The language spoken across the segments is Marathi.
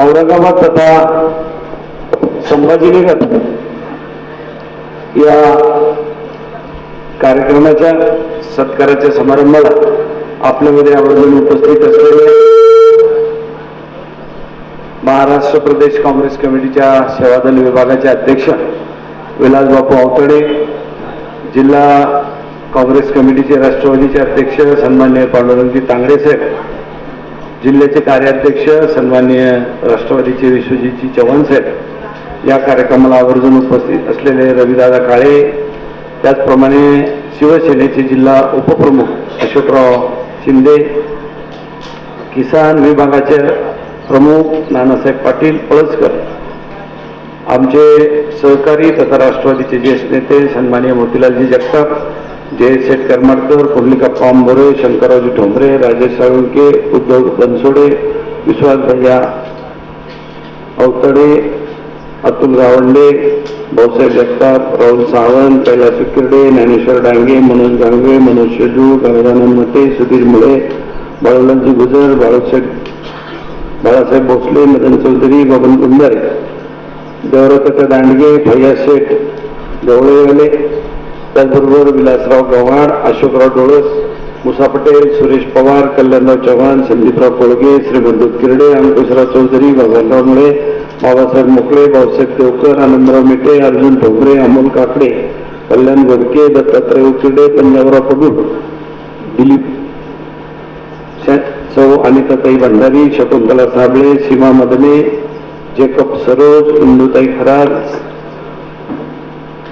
औरंगाबाद तथा संभाजीनगर या कार्यक्रमाच्या सत्काराच्या समारंभाला आपल्यामध्ये आवर्जून उपस्थित असलेले महाराष्ट्र प्रदेश काँग्रेस कमिटीच्या सेवादल विभागाचे अध्यक्ष विलास बापू अवतडे जिल्हा काँग्रेस कमिटीचे राष्ट्रवादीचे अध्यक्ष सन्मान्य पांडुरंगजी तांगडे साहेब जिल्ह्याचे कार्याध्यक्ष सन्मान्य राष्ट्रवादीचे विश्वजितजी चव्हाण साहेब या कार्यक्रमाला आवर्जून उपस्थित असलेले रविदादा काळे त्याचप्रमाणे शिवसेनेचे जिल्हा उपप्रमुख अशोकराव शिंदे किसान विभागाचे प्रमुख नानासाहेब पाटील पळसकर आमचे सहकारी तथा राष्ट्रवादीचे ज्येष्ठ नेते सन्मान्य मोतीलालजी जगताप जयेश शेठ करमाडकर पुंडलिका पांबोरे शंकररावजी ठोंबरे राजेश साळुंके उद्धव बनसोडे विश्वास भैया अवतडे अतुल गावंडे भाऊसाहेब जगताप राहुल सावंत कैलास विकिरडे ज्ञानेश्वर डांगे मनोज गांगवे मनोज शेजू गंगानंद मते सुधीर मुळे बाळूलालजी गुजर बाळासाहेब बाळासाहेब भोसले मदन चौधरी बबन कुंभारे देवरथ दांडगे भैया शेठ गवळेवाले त्याचबरोबर विलासराव गव्हाण अशोकराव डोळस मुसा पटेल सुरेश पवार कल्याणराव चव्हाण संदीपराव कोळगे श्रीमंत किरडे अंकुशराव चौधरी भगवानराव मुळे बाबासाहेब मोकळे भाऊसाहेब देवकर आनंदराव मिटे अर्जुन ठोंबरे अमोल काकडे कल्याण गोडके दत्तात्रय उकिरडे पंजाबराव पडूळ दिलीप सौ अनिताताई भंडारी शकुंतला साबळे सीमा मदने जेकब सरोज इंदुताई खरार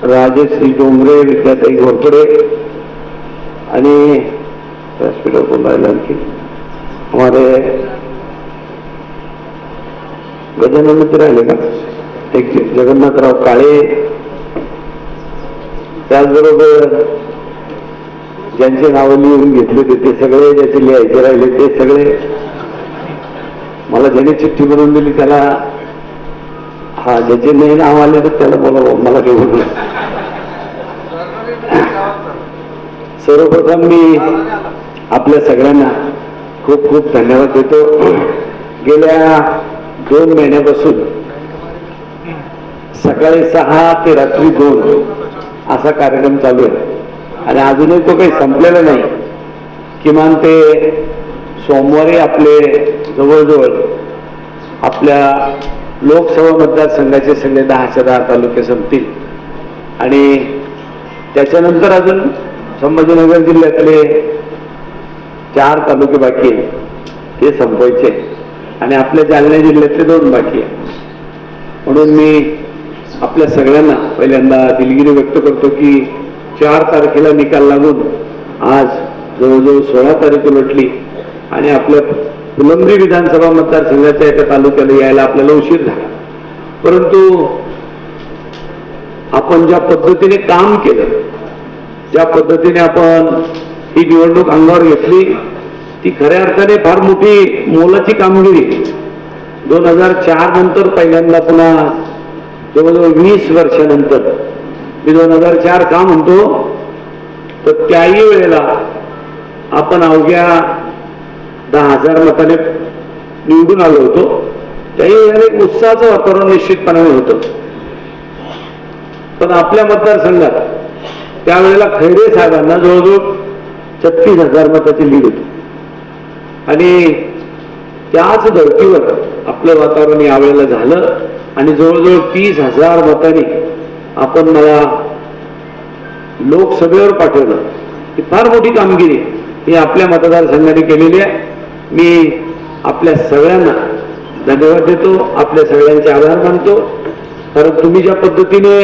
राजश्री डोंगरे विद्याताई घोरपडे आणि व्यासपीठावर बोलायला आणखी? हमारे गजानन मित्र राहिले का? एक जगन्नाथराव काळे. त्याचबरोबर ज्यांचे नावं लिहून घेतले होते ते सगळे ज्याचे लिहायचे राहिले ते सगळे. मला ज्याने चिठ्ठी बनवून दिली त्याला हा ज्याचे नाही नाव आले तर त्याला बोलावं मला काही बोलू सर्वप्रथम मी आपल्या सगळ्यांना खूप खूप धन्यवाद देतो. गेल्या दोन महिन्यापासून सकाळी सहा ते रात्री दोन असा कार्यक्रम चालू आहे. आणि अजूनही तो काही संपलेला नाही. किमान ते सोमवारी आपले जवळजवळ आपल्या लोकसभा मतदारसंघाचे सगळे दहाच्या दहा तालुके संपतील. आणि त्याच्यानंतर अजून संभाजीनगर जिल्ह्यातले चार तालुके बाकी आहेत. ते संपवायचे. आणि आपल्या जालना जिल्ह्यातले दोन बाकी आहे म्हणून मी आपल्या सगळ्यांना पहिल्यांदा दिलगिरी व्यक्त करतो की चार तारखेला निकाल लागून आज जवळजवळ सोळा तारीख उलटली आणि आपल्या फुलंब्री विधानसभा मतदारसंघाच्या एका तालुक्याला यायला आपल्याला उशीर झाला. परंतु आपण ज्या पद्धतीने काम केलं ज्या पद्धतीने आपण ही निवडणूक अंगावर घेतली ती खऱ्या अर्थाने फार मोठी मोलाची कामगिरी. दोन हजार चार नंतर पहिल्यांदा पुन्हा जवळजवळ वीस वर्षानंतर मी दोन हजार चार का म्हणतो तर त्याही वेळेला आपण अवघ्या दहा हजार मताने निवडून आलो होतो. त्याही एक उत्साहाचं वातावरण निश्चितपणाने होतं. पण आपल्या मतदारसंघात त्यावेळेला खैरे साहेबांना जवळजवळ छत्तीस हजार मताची लीड होती. आणि त्याच धर्तीवर आपलं वातावरण यावेळेला झालं आणि जवळजवळ तीस हजार मताने आपण मला लोकसभेवर पाठवलं. ही फार मोठी कामगिरी ही आपल्या मतदारसंघाने केलेली आहे. मी आपल्या सगळ्यांना धन्यवाद देतो आपल्या सगळ्यांचे आभार मानतो. कारण तुम्ही ज्या पद्धतीने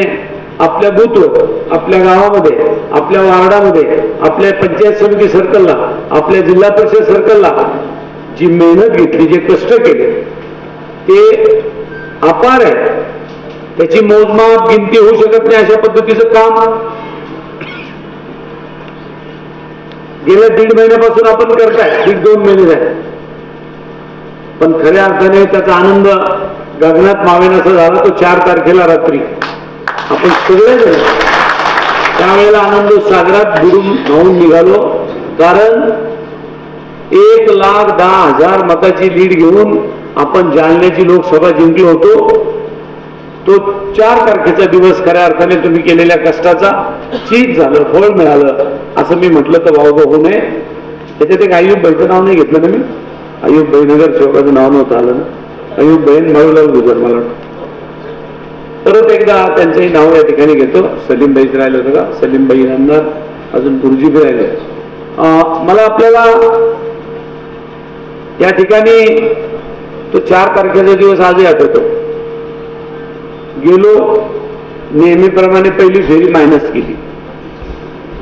आपल्या बूथवर आपल्या गावामध्ये आपल्या वार्डामध्ये आपल्या पंचायत समिती सर्कलला आपल्या जिल्हा परिषद सर्कलला जी मेहनत घेतली जे कष्ट केले ते अपार आहे. त्याची मोजमाप गिनती होऊ शकत नाही अशा पद्धतीचं काम गेल्या दीड महिन्यापासून आपण करताय. दीड दोन महिने झाले. पण खऱ्या अर्थाने त्याचा आनंद गगनात मावेनासा झाला तो चार तारखेला रात्री. आपण सगळेजण त्यावेळेला आनंद सागरात बुडून धावून निघालो. कारण एक लाख दहा हजार मताची लीड घेऊन आपण जालन्याची लोकसभा जिंकलो होतो. तो चार तारखेचा दिवस खऱ्या अर्थाने तुम्ही केलेल्या कष्टाचा चीज झालं फळ मिळालं असं मी म्हटलं तर भाऊ होऊ नये. त्याच्यात एक आयुब बाईचं नाव नाही घेतलं ना मी? आयुब बाई नगर नाव नव्हतं आलं ना? आयुब बहीण माळूलाल गुजर मला वाटतं. परत एकदा त्यांचंही नाव या ठिकाणी घेतो. सलीमबाईच राहिलं होतं का? सलीमबाई यांना अजून गुरुजी बी राहिले. मला आपल्याला या ठिकाणी तो चार तारखेचा दिवस आजही आठवतो. गेलो नेहमीप्रमाणे पहिली फेरी मायनस केली.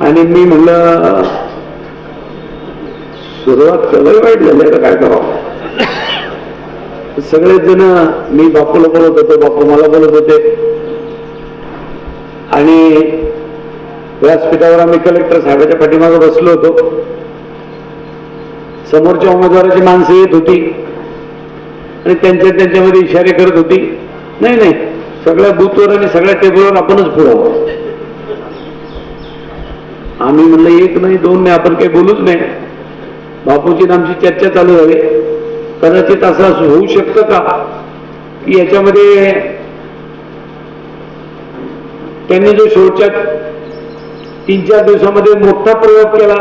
आणि मी म्हणलं सुरुवात सगळं वाईट झाली आता काय करावं? सगळेच जण मी बापूला बोलत होतो बापू मला बोलत होते. आणि व्यासपीठावर आम्ही कलेक्टर साहेबाच्या पाठीमागे बसलो होतो. समोरच्या उमेदवाराची माणसं येत होती. आणि त्यांच्या त्यांच्यामध्ये इशारे करत होती. नाही नाही. सगळ्या बूथवर आणि सगळ्या टेबलवर आपणच पुढं आम्ही म्हणलं एक नाही दोन नाही आपण काही बोलूच नाही. बापूची आमची चर्चा चालू झाली. कदाचित असं असं होऊ शकतं का की? याच्यामध्ये त्यांनी जो शेवटच्या तीन चार दिवसामध्ये मोठा प्रयोग केला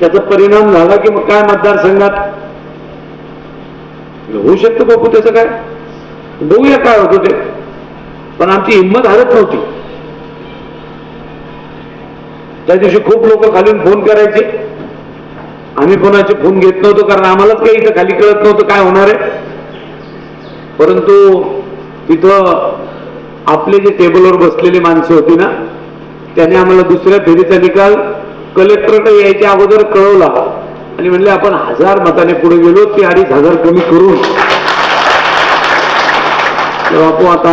त्याचा परिणाम झाला की मग काय मतदारसंघात? होऊ शकतं बापू त्याचं काय? बघूया काय होतं ते. पण आमची हिंमत हरत नव्हती. त्या दिवशी खूप लोक खालून फोन करायचे. आम्ही कोणाचे फोन घेत नव्हतो कारण आम्हालाच काही इथं खाली कळत नव्हतं काय होणार आहे. परंतु तिथं आपले जे टेबलवर बसलेली माणसं होती ना त्याने आम्हाला दुसऱ्या फेरीचा निकाल कलेक्टरकडे यायच्या अगोदर कळवला. आणि म्हणले आपण हजार मताने पुढे गेलो ते अडीच हजार कमी करून. तर बापू आता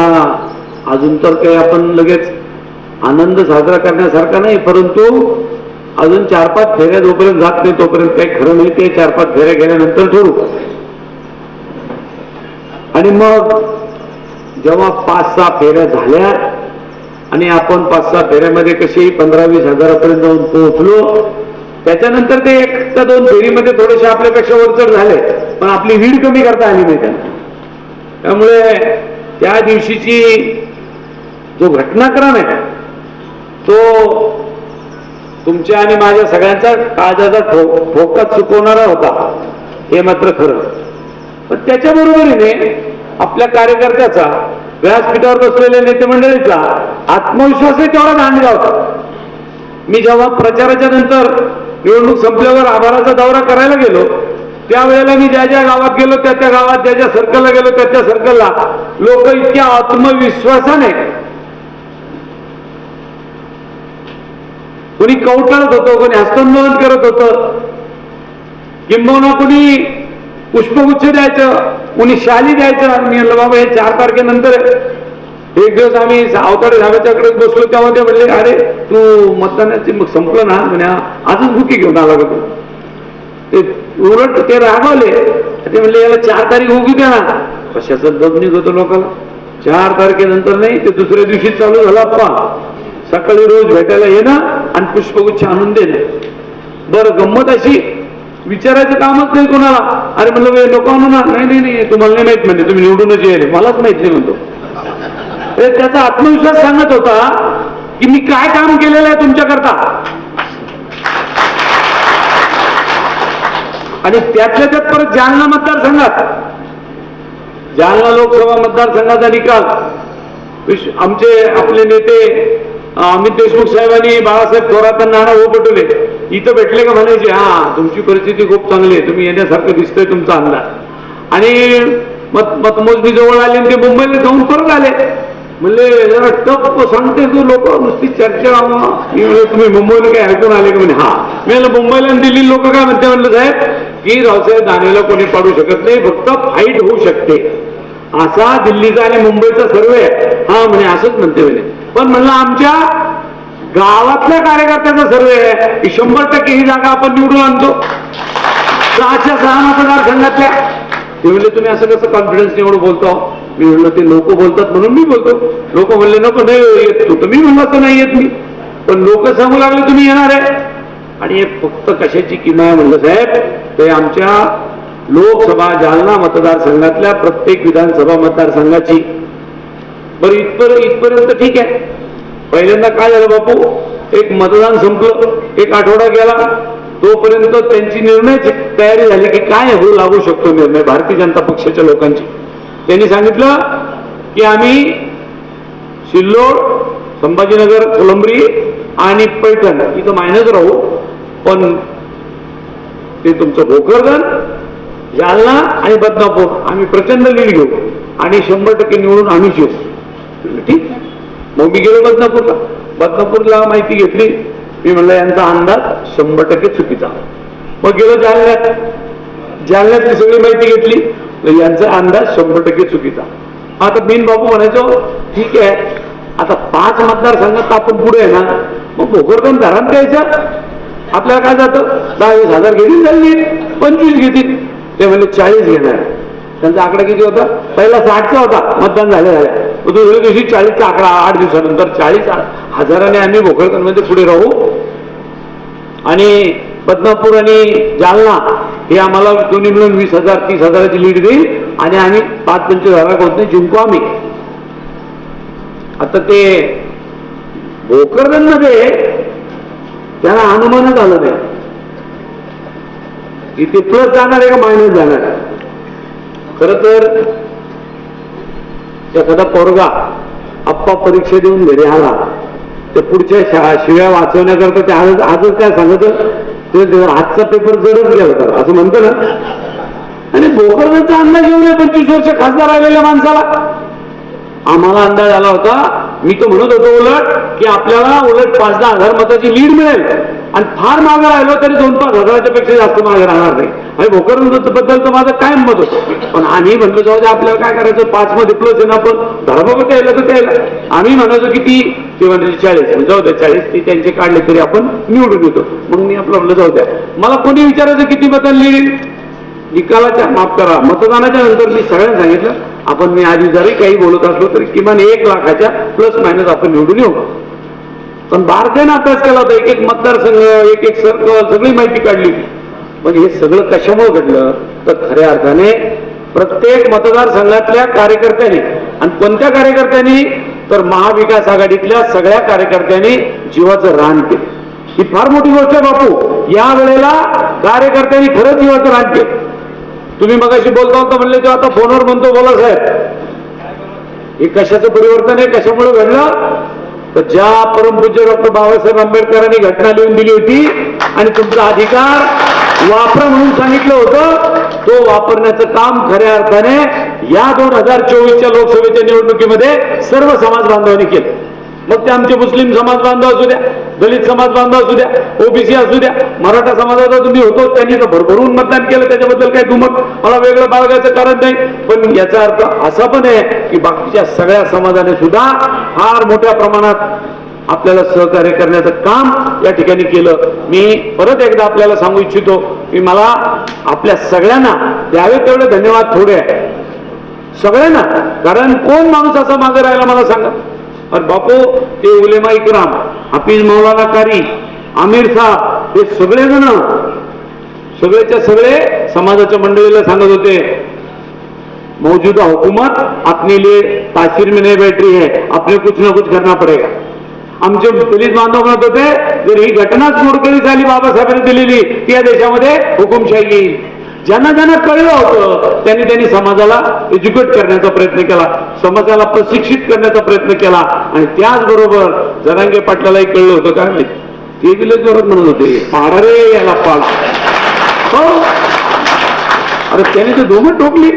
अजून तर काही आपण लगेच आनंद साजरा करण्यासारखा नाही परंतु अजून चार पाच फेऱ्या जोपर्यंत जात नाही तोपर्यंत काही खरं नाही. ते चार पाच फेऱ्या गेल्यानंतर ठरू. आणि मग जेव्हा पाच सहा फेऱ्या झाल्या आणि आपण पाच सहा फेऱ्यामध्ये कशी पंधरा वीस हजारापर्यंत जाऊन पोहोचलो त्याच्यानंतर ते एक त्या दोन फेरीमध्ये थोडेसे आपल्यापेक्षा वरचढ झाले पण आपली वीड कमी करता आली नाही त्यांना. त्यामुळे त्या दिवशीची जो घटनाक्रम आहे तो तुमच्या आणि माझ्या सगळ्यांचा काळजाचा ठो ठोकात चुकवणारा होता. हे मात्र खरं. पण त्याच्या बरोबरीने आपल्या कार्यकर्त्याचा व्यासपीठावर बसलेल्या नेते मंडळीचा आत्मविश्वासही तेवढा दांडगा होता. मी जेव्हा प्रचाराच्या नंतर निवडणूक संपल्यावर आभाराचा दौरा करायला गेलो त्यावेळेला मी ज्या ज्या गावात गेलो त्या त्या गावात ज्या ज्या सर्कलला गेलो त्या त्या सर्कलला लोक इतक्या आत्मविश्वासाने कोणी कवटाळत होतं कोणी हस्तांदोलन करत होतं. किंबहुना कोणी पुष्पगुच्छ द्यायचं कोणी शाली द्यायचं. आणि मी म्हणलं बाबा हे चार तारखेनंतर एक दिवस आम्ही अवताडे साहेबाच्याकडे बसलो तेव्हा ते म्हणले अरे तू मतदानाची मग संपलं ना? म्हणे आजच बुकी घेऊन आला का तू? ते उलट ते रागवले. ते म्हणले याला चार तारीख उगी द्या ना. कशाचं दब निघतो लोकांना चार तारखेनंतर नाही ते दुसऱ्या दिवशी चालू झाला पहा सकाळी रोज भेटायला ना. आणि पुष्पगुच्छ आणून देणं. बरं गंमत अशी. विचारायचं कामच नाही कोणाला. अरे म्हणलं "वे, नको आणून नाही नाही नाही तुम्हाला नाही माहीत म्हणजे तुम्ही निवडूनच येईल मलाच माहीत नाही म्हणतो. त्याचा आत्मविश्वास सांगत होता की मी काय काम केलेलं आहे तुमच्याकरता? आणि त्यातल्या त्यात परत जालना मतदारसंघात. जालना लोकसभा मतदारसंघाचा निकाल. आमचे आपले नेते अमित देशमुख साहेबांनी बाळासाहेब थोरातांना नाणं हो पटवले इथं भेटले का म्हणायचे हा तुमची परिस्थिती खूप चांगली आहे तुम्ही येण्यासारखं दिसतंय तुमचा अंदाज. आणि मत मतमोजणी जवळ आली आणि ते मुंबईला जाऊन परत आले. म्हणले जरा टप सांगते तू लोक नुसती चर्चा तुम्ही मुंबईला काय ऐकून आले का? म्हणे हा. मी मुंबईला आणि दिल्ली लोक काय म्हणते? म्हणलं साहेब की रावसाहेब दानेला कोणी पाडू शकत नाही फक्त फाईट होऊ शकते. असा दिल्लीचा आणि मुंबईचा सर्वे हा म्हणे असंच म्हणते म्हणे. पण म्हणलं आमच्या गावातल्या कार्यकर्त्याचा सर्वे आहे. की शंभर टक्के ही जागा आपण निवडून आणतो. सहाच्या सहा मतदारसंघातल्या. ते म्हणले तुम्ही असं कसं कॉन्फिडन्स एवढं बोलतो मी म्हणलं ते लोक बोलतात म्हणून मी बोलतो. लोक म्हणले नको नाही येत तू तर मी म्हणलं तर नाही येत मी. पण लोक सांगू लागले तुम्ही येणार आहे. आणि हे फक्त कशाची किमा आहे म्हणलं साहेब? ते आमच्या लोकसभा जालना मतदारसंघातल्या प्रत्येक विधानसभा मतदारसंघाची बरं इथपर्यंत इथपर्यंत ठीक आहे. पहिल्यांदा काय झालं बापू? एक मतदान संपलं एक आठवडा गेला. तोपर्यंत त्यांची निर्णयाची तयारी झाली की काय होऊ लागू शकतो निर्णय भारतीय जनता पक्षाच्या लोकांची. त्यांनी सांगितलं की आम्ही सिल्लोड संभाजीनगर कोलंबरी आणि पैठण इथं मायनस राहू. पण ते तुमचं भोकरदन जालना आणि बदनापूर आम्ही प्रचंड लीड घेऊ आणि शंभर टक्के निवडून आम्हीच येऊ. ठीक? मग मी गेलो बदनापूरला. बदनापूरला माहिती घेतली. मी म्हणलं यांचा अंदाज शंभर टक्के चुकीचा मग गेलो जालन्यात. जालन्यातली सगळी माहिती घेतली. तर यांचा अंदाज शंभर टक्के चुकीचा आता बिन बापू म्हणायचो ठीक आहे. आता पाच मतदारसंघात आपण पुढे आहे ना मग भोकरदन घरात द्यायचं आपल्याला काय जातं? दहा वीस हजार घेतील चालली पंचवीस घेतील. ते म्हणजे चाळीस घेणार त्यांचा आकडा किती होता? पहिला साठचा होता. मतदान झालं झालं. दुसऱ्या दिवशी चाळीसचा आकडा आठ दिवसानंतर चाळीस हजाराने आम्ही भोकरदनमध्ये पुढे राहू. आणि बदनापूर आणि जालना हे आम्हाला दोन्ही मिळून वीस हजार तीस हजाराची लीड देईल आणि आम्ही पाच पंचवीस हजार जिंकू आम्ही. आता ते भोकरदनमध्ये त्यांना अनुमानच आलं नाही. की ते प्लस जाणार आहे का मायनस जाणार आहे? खर तर एखादा पोरगा आप्पा परीक्षा देऊन घरी आला तर पुढच्या शा शिव्या वाचवण्याकरता ते आज आजच काय सांगत? ते आजचा पेपर जडच गेला होता. असं म्हणतो ना. आणि भोकरचा अंदाज घेऊन पंचवीस वर्ष खासदार राहिलेल्या माणसाला. आम्हाला अंदाज आला होता. मी तर म्हणत होतो उलट की आपल्याला उलट पाच दहा हजार मताची लीड मिळेल. आणि फार मागे राहिलो तरी दोन पाच हजाराच्या पेक्षा जास्त मागे राहणार नाही. आणि भोकरबद्दल बद्दल माझं कायम मत होतं. पण आम्ही म्हणलो जाऊ आपल्याला काय करायचं? पाच मध्ये प्लस आहे ना आपण धर्मपत यायला तर त्याला आम्ही म्हणायचो किती ते म्हणजे चाळीस जाऊ द्या चाळीस ती त्यांचे काढले तरी आपण निवडून येतो. मग मी आपलं म्हणलं जाऊ द्या. मला कोणी विचारायचं किती मतं लिहिली? निकालाच्या माफ करा. मतदानाच्या नंतर मी सगळ्यांना सांगितलं आपण मी आधी जरी काही बोलत असलो तरी किमान एक लाखाच्या प्लस मायनस आपण निवडून येऊ. पण बारकाईनं अभ्यास केला होता एक एक मतदारसंघ एक एक सर्कल सगळी माहिती काढली. पण हे सगळं कशामुळे घडलं? तर खऱ्या अर्थाने प्रत्येक मतदारसंघातल्या कार्यकर्त्यांनी आणि कोणत्या कार्यकर्त्यांनी? तर महाविकास आघाडीतल्या सगळ्या कार्यकर्त्यांनी जीवाचं रान केलं. ही फार मोठी गोष्ट आहे बापू. या वेळेला कार्यकर्त्यांनी खरंच जीवाचं रान केलं. तुम्ही मगाशी बोलता होता म्हणले तेव्हा आता फोनवर म्हणतो बोला साहेब. हे कशाचं परिवर्तन आहे? कशामुळे घडलं? तर ज्या परमपूज्य डॉक्टर बाबासाहेब आंबेडकरांनी घटना लिहून दिली होती आणि तुमचा अधिकार वापरा म्हणून सांगितलं होतं तो वापरण्याचं काम खऱ्या अर्थाने या दोन हजार चोवीसच्या लोकसभेच्या निवडणुकीमध्ये सर्व समाज बांधवांनी केलं. मग ते आमचे मुस्लिम समाज बांधव असू द्या दलित समाज बांधव असू द्या ओबीसी असू द्या मराठा समाजाचा तुम्ही होतो त्यांनी तर भरभरून मतदान केलं त्याच्याबद्दल काही दुमत मला वेगळं बाळगायचं कारण नाही. पण याचा अर्थ असा पण आहे की बाकीच्या सगळ्या समाजाने सुद्धा फार मोठ्या प्रमाणात आपल्याला सहकार्य करण्याचं काम या ठिकाणी केलं. मी परत एकदा आपल्याला सांगू इच्छितो की मला आपल्या सगळ्यांना द्यावे तेवढे धन्यवाद थोडे आहे. सगळ्यांना कारण कोण माणूस असा मागे राहिला मला सांगा. अरे बापू ते उलेमा इकराम हाफिज मौलाना कारी आमिर साहब हे सगळे जण सगळेच्या सगळे समाजाच्या मंडळीला सांगत होते मौजूदा हुकूमत अपने लिए तासीर में नहीं बैठ रही है अपने कुछ ना कुछ करना पड़ेगा आमचे पोलीस बांधव म्हणत होते जर ही घटनाच मोडकळी झाली बाबासाहेबांनी दिलेली की या देशामध्ये हुकुमशाही येईल ज्यांना ज्यांना कळलं होतं त्यांनी त्यांनी समाजाला एज्युकेट करण्याचा प्रयत्न केला समाजाला प्रशिक्षित करण्याचा प्रयत्न केला. आणि त्याचबरोबर जरांगे पाटलालाही कळलं होतं काय माहिती ते दिले जोरात म्हणत होते पाडा रे याला पाड हो. अरे त्याने ते दोघं टोकली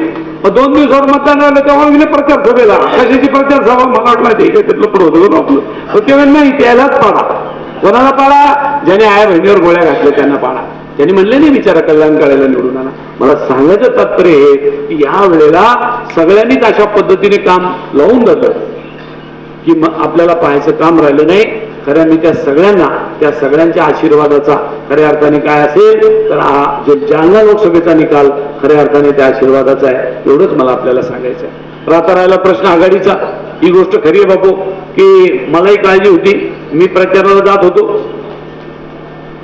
दोन दिवसात मतदान राहिलं तेव्हा गेले प्रचार सभेला कशाची प्रचार सभा? मला वाटलं ते काय त्यातलं पड होतं आपलं तर ते नाही त्यालाच पाडा. कोणाला पाडा? ज्याने आया बहिणीवर गोळ्या घातल्या त्यांना पाडा. त्यांनी म्हणले नाही विचारा कल्याण करायला निवडून आला मला सांगायचं तात्पर्य हे की या वेळेला सगळ्यांनीच अशा पद्धतीने काम लावून जातं की मग आपल्याला पाहायचं काम राहिलं नाही. खऱ्या मी त्या सगळ्यांना त्या सगळ्यांच्या आशीर्वादाचा खऱ्या अर्थाने काय असेल तर हा जो जालना लोकसभेचा निकाल खऱ्या अर्थाने त्या आशीर्वादाचा आहे एवढंच मला आपल्याला सांगायचं आहे. तर आता राहिला प्रश्न आघाडीचा. ही गोष्ट खरी आहे बापू की मलाही काळजी होती. मी प्रचाराला जात होतो.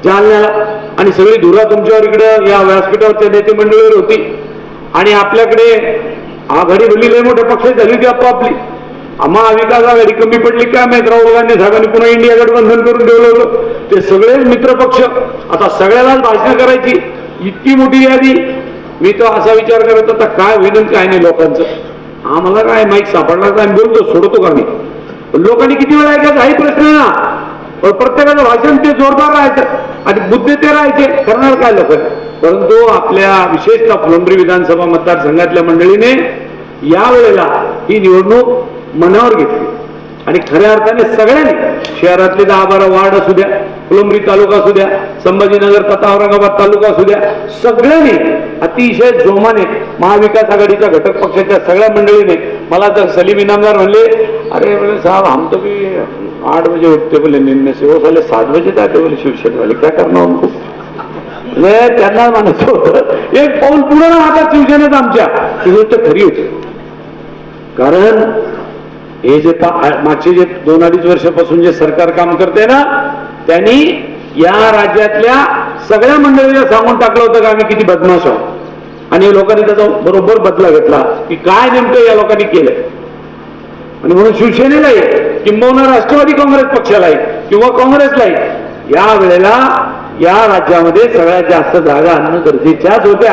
जालन्याला आणि सगळी धुरा तुमच्यावर इकडे या व्यासपीठावरच्या नेते मंडळीवर होती. आणि आपल्याकडे आघाडी भरली लय मोठ्या पक्ष झाली होती आपापली महाविकास आघाडी कमी पडली काय माहीत राहुल गांधी साहेबांनी पुन्हा इंडिया गठबंधन करून ठेवलं होतं. ते सगळेच मित्र पक्ष. आता सगळ्यालाच भाषण करायची इतकी मोठी यादी. मी तर असा विचार करत होता काय होईल काय नाही लोकांचं. आम्हाला काय माहीत सापडला काय बोलतो सोडतो का मी? पण लोकांनी किती वेळा ऐकायचा हाही प्रश्न आहे ना. पण प्रत्येकाचं भाषण ते जोरदार राहायचं आणि मुद्दे ते राहायचे. करणार काय लोक? परंतु आपल्या विशेषतः फुलंब्री विधानसभा मतदारसंघातल्या मंडळीने यावेळेला ही निवडणूक मनावर घेतली. आणि खऱ्या अर्थाने सगळ्यांनी शहरातले दहा बारा वार्ड असू द्या फुलंब्री तालुका असू द्या संभाजीनगर तथा औरंगाबाद तालुका असू द्या सगळ्यांनी अतिशय जोमाने महाविकास आघाडीच्या घटक पक्षाच्या सगळ्या मंडळीने मला तर सलीम इनामदार म्हणले अरे साहेब साहब हम तो भी आठ बजे उठते बोले निन्ने से वो साले सात बजे जाते बोले शिवसेना वाले क्या करना उनको म्हणजे त्यांना म्हणायचं होतं. एक पाऊल पुढे ना आता शिवसेनेत आमच्या. ही गोष्ट खरी होती. कारण हे जे मागचे जे दोन अडीच वर्षापासून जे सरकार काम करते ना त्यांनी या राज्यातल्या सगळ्या मंडळीला सांगून टाकलं होतं का आम्ही किती बदमाश आहोत. आणि लोकांनी त्याचा बरोबर बदला घेतला की काय नेमकं या लोकांनी केलंय. आणि म्हणून शिवसेनेलाही किंबहुना राष्ट्रवादी काँग्रेस पक्षालाही किंवा काँग्रेसलाही या वेळेला या राज्यामध्ये सगळ्यात जास्त जागा आणणं गरजेच्याच होत्या.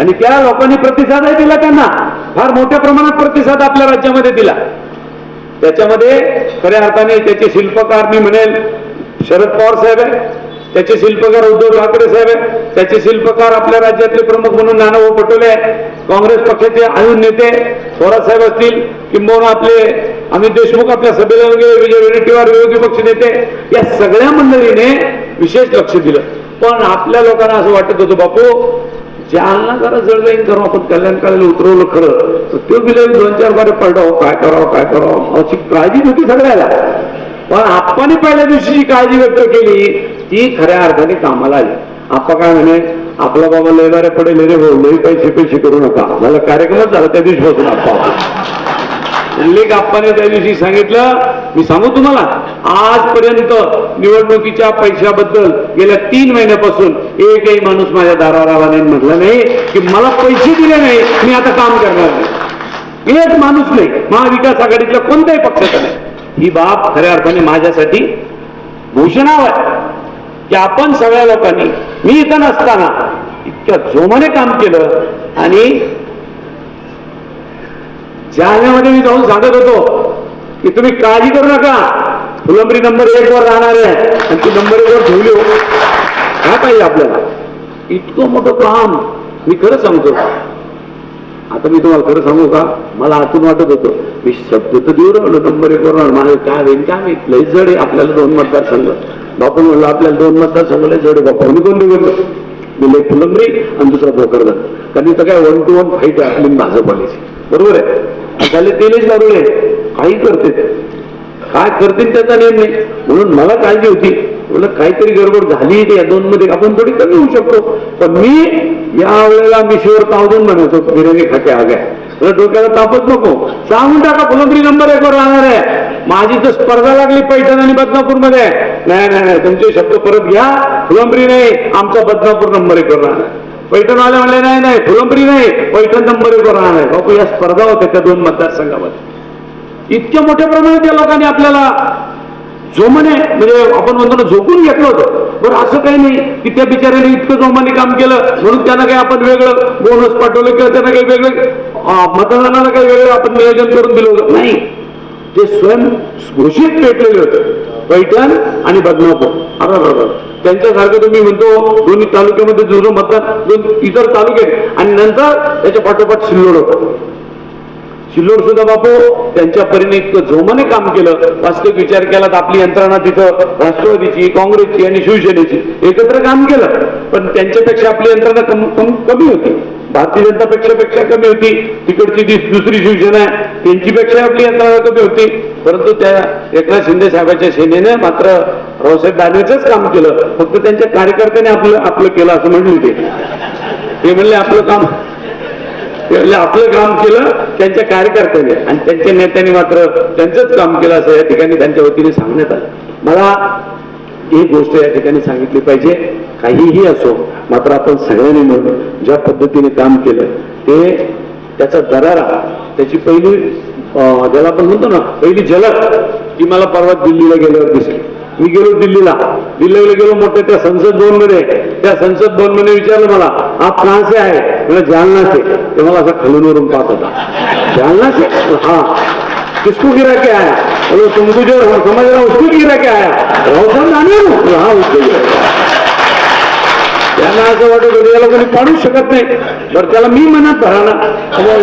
आणि त्या लोकांनी प्रतिसादही दिला त्यांना. फार मोठ्या प्रमाणात प्रतिसाद आपल्या राज्यामध्ये दिला. त्याच्यामध्ये खऱ्या अर्थाने त्याचे शिल्पकार मी म्हणेल शरद पवार साहेब आहे त्याचे शिल्पकार उद्धव ठाकरे साहेब त्याचे शिल्पकार आपल्या राज्यातले प्रमुख म्हणून नानाभाऊ पटोले आहे काँग्रेस पक्षाचे आयुन नेते थोरात साहेब असतील किंबहुना आपले अमित देशमुख आपल्या सभेला गेले विजय वडेट्टीवार विरोधी पक्ष नेते या सगळ्या मंडळीने विशेष लक्ष दिलं. पण आपल्या लोकांना असं वाटत होतं बापू ज्यांना जरा जळजाईन करू आपण कल्याणकाळाला उतरवलं खरं तर तो बिल दोन चार बारे पडडावं काय करावं काय करावं अशी काळजी होती सगळ्याला. पण आपण पहिल्या दिवशी जी काळजी व्यक्त केली ती खऱ्या अर्थाने कामाला आली. आपा काय म्हणे आपला बाबा लय बारे पडेल रे भाऊ लई पैसे पैसे करू नका. मला कार्यक्रमच झाला त्या दिवशीपासून आप्पा. उल्लेख आप्पाने त्या दिवशी सांगितलं मी सांगू तुम्हाला आजपर्यंत निवडणुकीच्या पैशाबद्दल गेल्या तीन महिन्यापासून एकही माणूस माझ्या दारावर आला नाही म्हटलं नाही की मला पैसे दिले नाही मी आता काम करणार नाही. एक माणूस नाही महाविकास आघाडीतल्या कोणत्याही पक्षाचा नाही. ही बाब खऱ्या अर्थाने माझ्यासाठी भूषणाव आहे. की आपण सगळ्या लोकांनी मी इथं नसताना इतक्या जोमाने काम केलं आणि जाण्यामध्ये मी जाऊन सांगत होतो की तुम्ही काळजी करू नका. फुलंबरी नंबर एक वर राहणार आहे आणि ती नंबर एक वर ठेवली हो. काय पाहिजे आपल्याला? इतकं मोठं काम मी खरं सांगतो. आता मी तुम्हाला खरं सांगू का? मला आतून वाटत होतं मी शब्द तर देऊ राहिलो नंबर एक वर माझं काय होईल काय माहीत? लय जड आहे आपल्याला दोन मतदारसंघ. बापून म्हणलं आपल्याला दोन मतदारसंघ लय जड आहे बापू. मी कोण निवडलो मी लय फुलंबरी आणि दुसरा भोकरदन कारण इथं काय वन टू वन फाईट आहे आपली भाजपवालीची बरोबर आहे? आणि झाले तेलेच लागले काही करते काय करतील त्याचा नेम नाही. म्हणून मला काळजी होती. म्हणलं काहीतरी गडबड झाली या दोन मध्ये आपण थोडी कमी होऊ शकतो. पण मी या वेळेला मिशीवर शिवर म्हणायचो बिर्याणी खाते आग्या मला डोक्याला तापच नको. सांगून टाका फुलंबरी नंबर एक वर राहणार आहे. माझी तर स्पर्धा लागली पैठण आणि बदनापूरमध्ये. नाही नाही नाही तुमचे शब्द परत घ्या. फुलंबरी नाही आमचा बदनापूर नंबर एक वर राहणार पैठण आले म्हणले नाही नाही फुलंबरी नाही पैठण नंबर एक वर राहणार बापू या स्पर्धा होत्या त्या दोन मतदारसंघामध्ये. इतक्या मोठ्या प्रमाणात या लोकांनी आपल्याला जोमाने म्हणजे आपण म्हणतो ना झोकून घेतलं होतं. बरं असं काही नाही की त्या बिचाऱ्याने इतकं जोमाने काम केलं म्हणून त्यांना काही आपण वेगळं बोनस पाठवलं किंवा त्यांना काही वेगळं मतदानाला काही वेगळं आपण नियोजन करून दिलं होतं. नाही. ते स्वयं घोषित पेटलेले होते. पैठण आणि बदनापूर. अरे त्यांच्यासारखं तुम्ही म्हणतो दोन्ही तालुक्यामध्ये जो जो मतदान दोन इतर तालुके आणि नंतर त्याच्या पाठोपाठ सिल्लोड होतं. सिल्लोड सुद्धा बापू त्यांच्या परीने इतकं जोमाने काम केलं. वास्तविक विचार केला तर आपली यंत्रणा तिथं राष्ट्रवादीची काँग्रेसची आणि शिवसेनेची. एकत्र काम केलं. पण त्यांच्यापेक्षा आपली यंत्रणा कम- कम- कमी होती. भारतीय जनता पेक्षा कमी होती. तिकडची जी दुसरी शिवसेना आहे. त्यांची पेक्षा आपली यंत्रणा कमी होती. परंतु त्या एकनाथ शिंदे साहेबांच्या सेनेने मात्र रावसाहेब दानवेचंच काम केलं. फक्त त्यांच्या कार्यकर्त्याने आपलं आपलं केलं असं म्हणले होते. ते म्हणले आपलं काम म्हणजे आपलं काम केलं त्यांच्या कार्यकर्त्याने. आणि त्यांच्या नेत्यांनी मात्र त्यांचंच काम केलं असं या ठिकाणी त्यांच्या वतीने सांगण्यात आलं. मला ही गोष्ट या ठिकाणी सांगितली पाहिजे. काहीही असो मात्र आपण सगळ्यांनी मिळून ज्या पद्धतीने काम केलं ते त्याचा दरारा त्याची पहिली अं, ज्याला आपण म्हणतो ना पहिली झलक की मला परवा दिल्लीला गेल्यावर दिसली. मी गेलो दिल्लीला. दिल्लीला गेलो मोठ्या त्या संसद भवन त्या संसद भवनमध्ये विचारलं मला आप कहाँ से आहे म्हणजे जालना से. ते मला असा खालून वरून पाहत होता. जालना से? हा. किसको गिरा के आया? बोलो तुमको जो हो, समझ रहा हो, उसको गिरा के आया. राहुल साहब जाने हो. हा. उसको त्यांना असं वाटत होतं याला कोणी पाडूच शकत नाही बरं त्याला मी म्हणत राहणार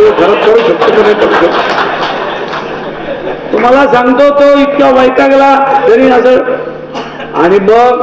घरात करू शकतो का नाही करू शकतो. तुम्हाला सांगतो तो इतका वैतागला तरी असं आणि मग